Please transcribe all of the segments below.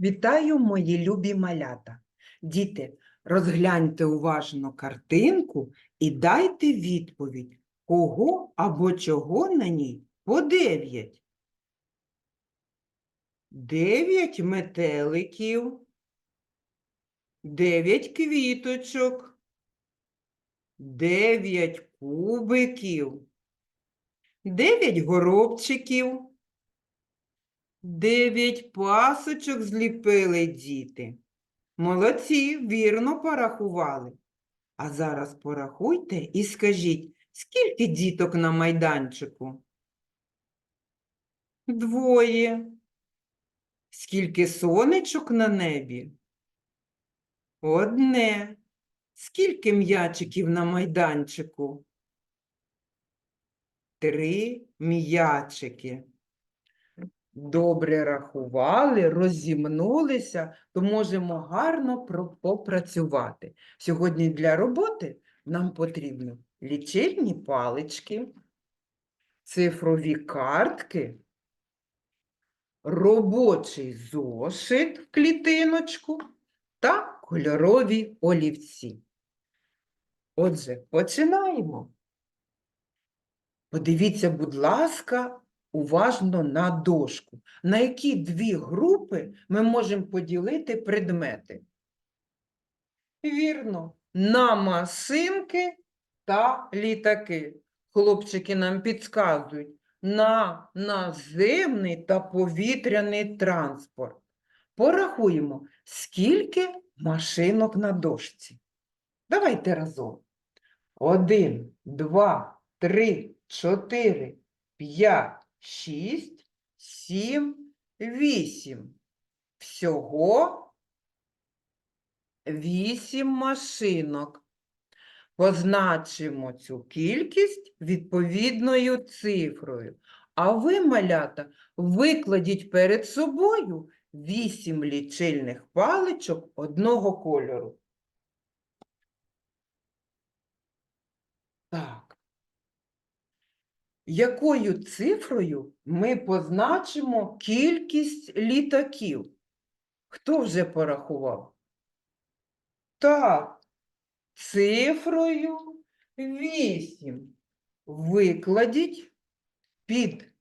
Вітаю, мої любі малята. Діти, розгляньте уважно картинку і дайте відповідь, кого або чого на ній по дев'ять. Дев'ять метеликів, дев'ять квіточок, дев'ять кубиків, дев'ять горобчиків. Дев'ять пасочок зліпили діти. Молодці, вірно порахували. А зараз порахуйте і скажіть, скільки діток на майданчику? Двоє. Скільки сонечок на небі? Одне. Скільки м'ячиків на майданчику? Три м'ячики. Добре рахували, розімнулися, то можемо гарно попрацювати. Сьогодні для роботи нам потрібно лічильні палички, цифрові картки, робочий зошит в клітиночку та кольорові олівці. Отже, починаємо. Подивіться, будь ласка, уважно на дошку. На які дві групи ми можемо поділити предмети? Вірно, на машинки та літаки. Хлопчики нам підказують на наземний та повітряний транспорт. Порахуємо, скільки машинок на дошці. Давайте разом. Один, два, три, чотири, п'ять, шість, сім, вісім. Всього вісім машинок. Позначимо цю кількість відповідною цифрою. А ви, малята, викладіть перед собою вісім лічильних паличок одного кольору. Так. Якою цифрою ми позначимо кількість літаків? Хто вже порахував? Так, цифрою 8. Викладіть під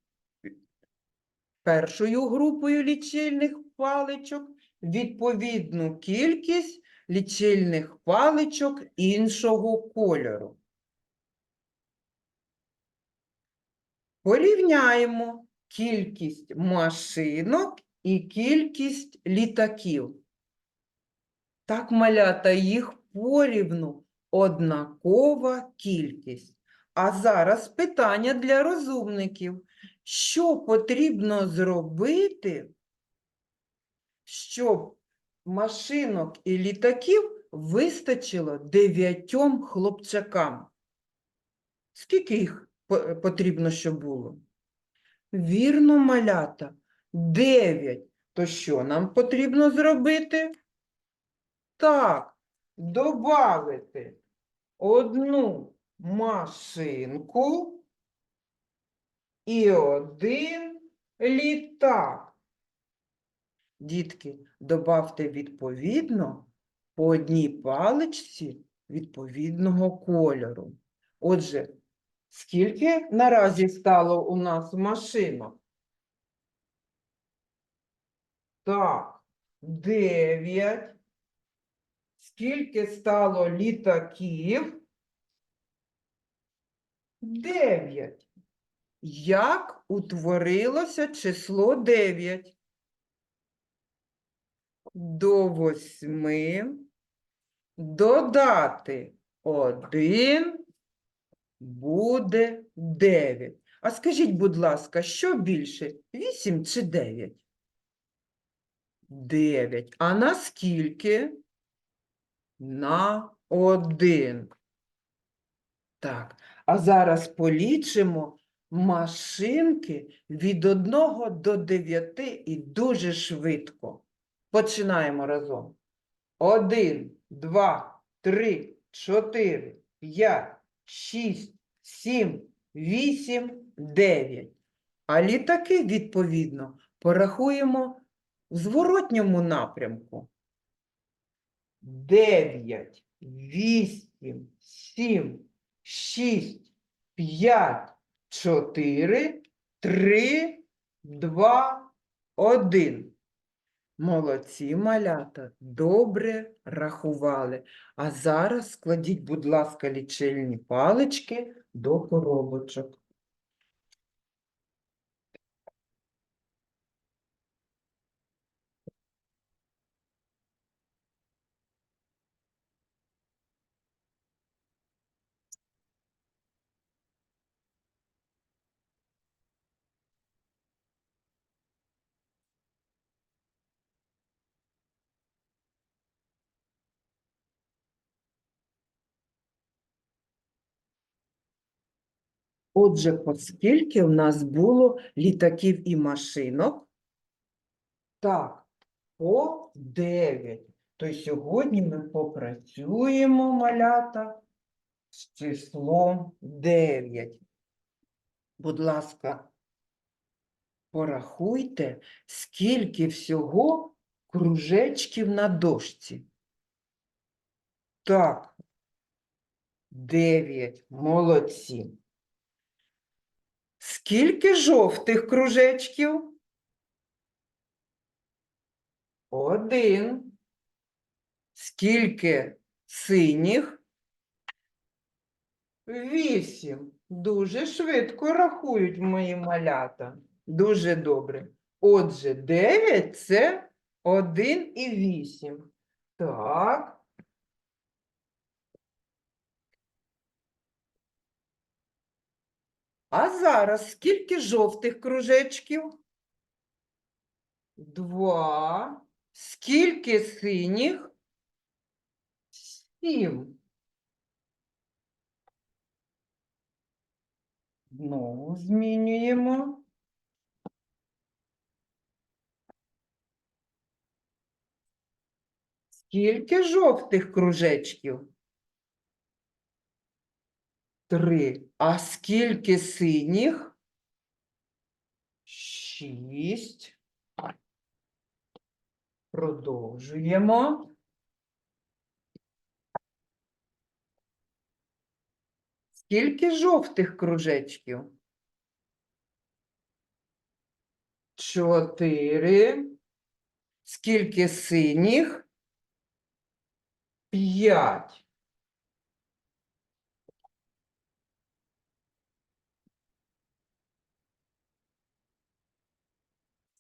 першою групою лічильних паличок відповідну кількість лічильних паличок іншого кольору. Порівняємо кількість машинок і кількість літаків. Так, малята, їх порівну однакова кількість. А зараз питання для розумників. Що потрібно зробити, щоб машинок і літаків вистачило дев'ятьом хлопчакам? Скільки їх потрібно, щоб було? Вірно, малята, дев'ять. То що нам потрібно зробити? Так, добавити одну машинку і один літак. Дітки, добавте відповідно по одній паличці відповідного кольору. Отже, скільки наразі стало у нас машинок? Так, дев'ять. Скільки стало літаків? Дев'ять. Як утворилося число дев'ять? До восьми додати один буде дев'ять. А скажіть, будь ласка, що більше, вісім чи дев'ять? Дев'ять. А на скільки? На один. Так, а зараз полічимо машинки від одного до дев'яти і дуже швидко. Починаємо разом. Один, два, три, чотири, п'ять, шість, сім, вісім, дев'ять. А літаки, відповідно, порахуємо в зворотньому напрямку. Дев'ять, вісім, сім, шість, п'ять, чотири, три, два, один. Молодці, малята, добре рахували. А зараз складіть, будь ласка, лічильні палички до коробочок. Отже, оскільки в нас було літаків і машинок, так, по 9. То сьогодні ми попрацюємо, малята, з числом 9. Будь ласка, порахуйте, скільки всього кружечків на дошці. Так, 9. Молодці. Скільки жовтих кружечків? Один. Скільки синіх? Вісім. Дуже швидко рахують мої малята. Дуже добре. Отже, дев'ять це один і вісім. Так. А зараз скільки жовтих кружечків? Два. Скільки синіх? Сім. Знову змінюємо. Скільки жовтих кружечків? Три. А скільки синіх? Шість. Продовжуємо. Скільки жовтих кружечків? Чотири. Скільки синіх? П'ять.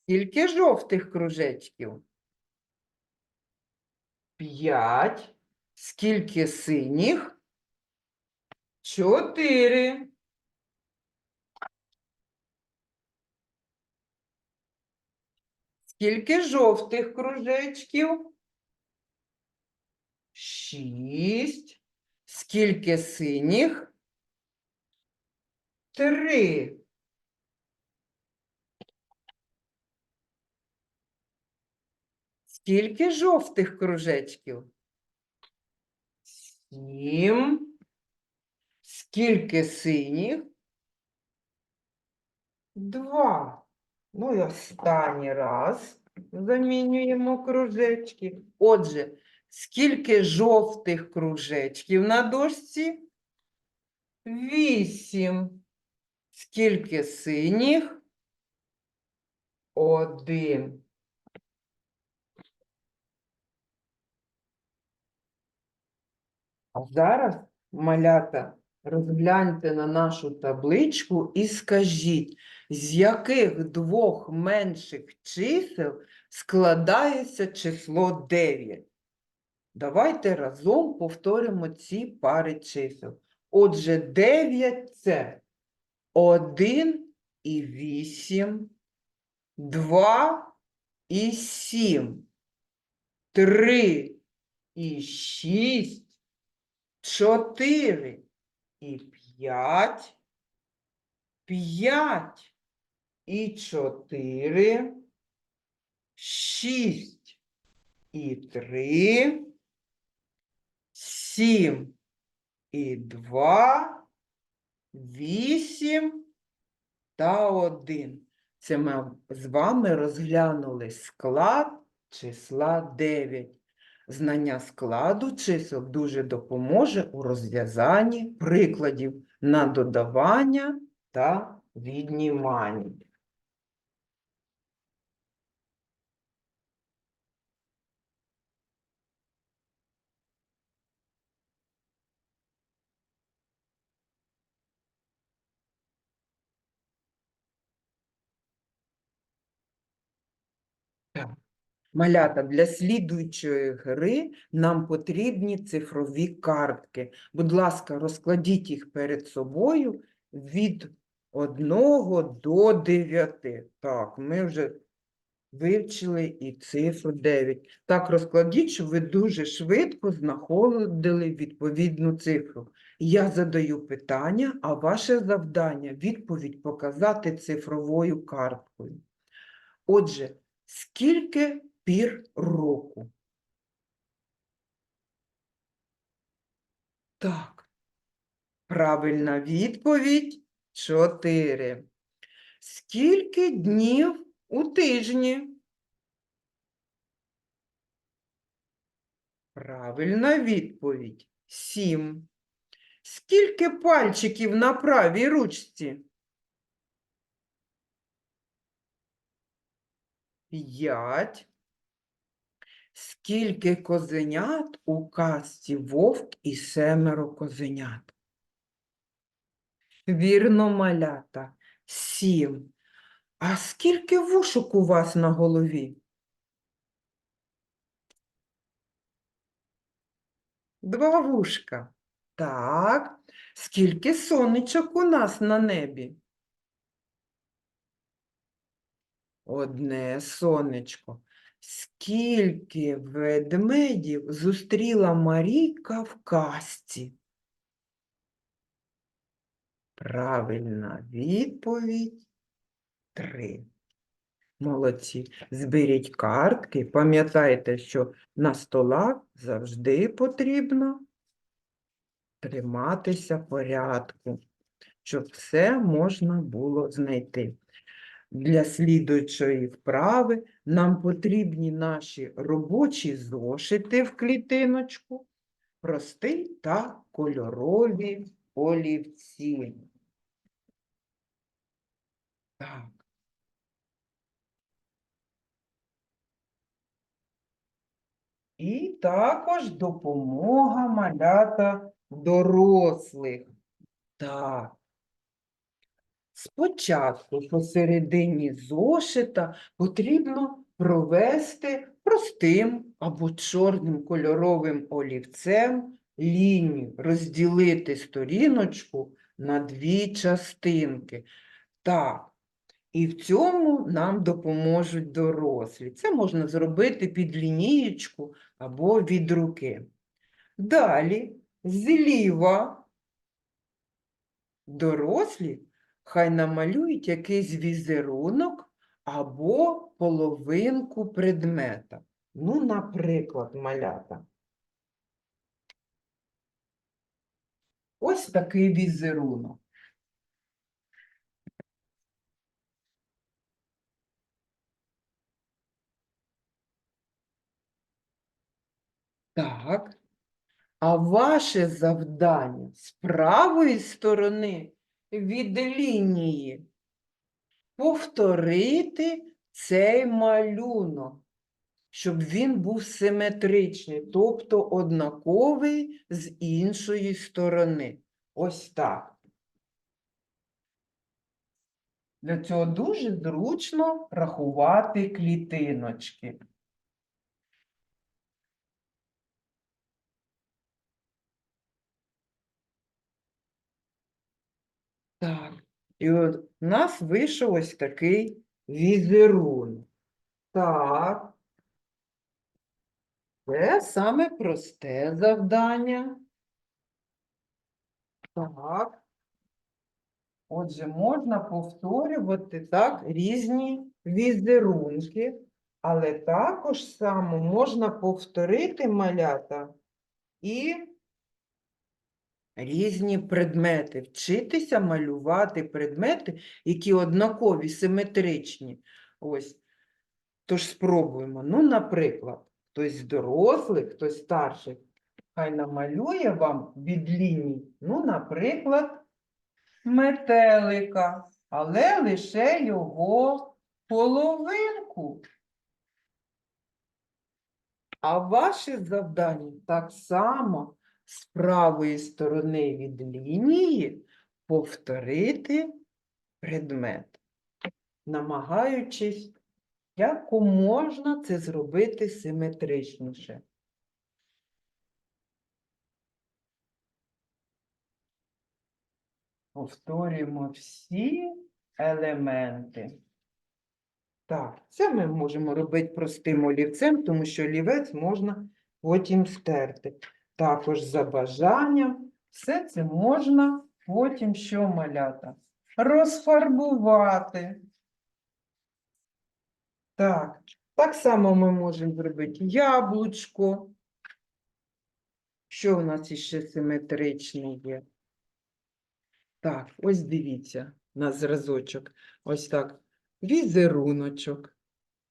Скільки жовтих кружечків? П'ять. Скільки синіх? Чотири. Скільки жовтих кружечків? Шість. Скільки синіх? Три. Скільки жовтих кружечків? Сім. Скільки синіх? Два. Ну і останній раз замінюємо кружечки. Отже, скільки жовтих кружечків на дошці? Вісім. Скільки синіх? Один. А зараз, малята, розгляньте на нашу табличку і скажіть, з яких двох менших чисел складається число 9? Давайте разом повторимо ці пари чисел. Отже, 9 це 1 і 8, 2 і 7, 3 і 6, 4 і 5, 5 і 4, 6 і 3, 7 і 2, 8 та 1. Це ми з вами розглянули склад числа 9. Знання складу чисел дуже допоможе у розв'язанні прикладів на додавання та віднімання. Малята, для слідуючої гри нам потрібні цифрові картки. Будь ласка, розкладіть їх перед собою від 1 до 9. Так, ми вже вивчили і цифру 9. Так, розкладіть, щоб ви дуже швидко знаходили відповідну цифру. Я задаю питання, а ваше завдання – відповідь показати цифровою карткою. Отже, скільки пір року? Так, правильна відповідь – 4. Скільки днів у тижні? Правильна відповідь – 7. Скільки пальчиків на правій ручці? П'ять. Скільки козенят у казці вовк і семеро козенят? Вірно, малята, сім. А скільки вушок у вас на голові? Два вушка. Так. Скільки сонечок у нас на небі? Одне сонечко. Скільки ведмедів зустріла Марійка в казці? Правильна відповідь три. Молодці. Зберіть картки. Пам'ятайте, що на столах завжди потрібно триматися порядку, щоб все можна було знайти. Для слідуючої вправи нам потрібні наші робочі зошити в клітиночку, простий та кольорові олівці. Так. І також допомога малята дорослих. Так. Спочатку посередині зошита потрібно провести простим або чорним кольоровим олівцем лінію, розділити сторіночку на дві частинки. Так, і в цьому нам допоможуть дорослі. Це можна зробити під лінієчку або від руки. Далі, зліва, дорослі хай намалюють якийсь візерунок або половинку предмета. Ну, наприклад, малята. Ось такий візерунок. Так. А ваше завдання з правої сторони від лінії повторити цей малюнок, щоб він був симетричний, тобто однаковий з іншої сторони. Ось так. Для цього дуже зручно рахувати клітиночки. Так, і от у нас вийшов ось такий візерунок. Так. Це саме просте завдання. Так. Отже, можна повторювати так різні візерунки, але також само можна повторити малята і різні предмети, вчитися малювати предмети, які однакові, симетричні. Ось. Тож спробуємо. Ну, наприклад, хтось з дорослих, хтось старших, хай намалює вам від ліній, ну, наприклад, метелика, але лише його половинку. А ваше завдання так само з правої сторони від лінії повторити предмет, намагаючись якоможна це зробити симетричніше. Повторюємо всі елементи. Так, це ми можемо робити простим олівцем, тому що олівець можна потім стерти. Також за бажанням все це можна потім що малята? Розфарбувати. Так, так само ми можемо зробити яблучко. Що у нас іще симетричне є? Так, ось дивіться на зразочок. Ось так. Візеруночок,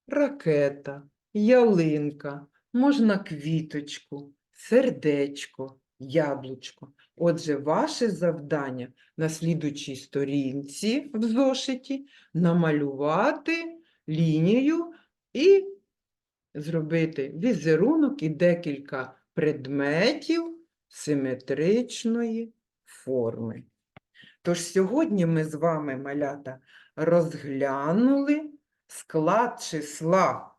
ракета, ялинка, можна квіточку, сердечко, яблучко. Отже, ваше завдання на слідучій сторінці в зошиті намалювати лінію і зробити візерунок і декілька предметів симетричної форми. Тож сьогодні ми з вами, малята, розглянули склад числа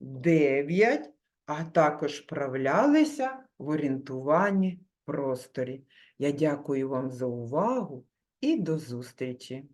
9, а також вправлялися в орієнтуванні просторі. Я дякую вам за увагу і до зустрічі!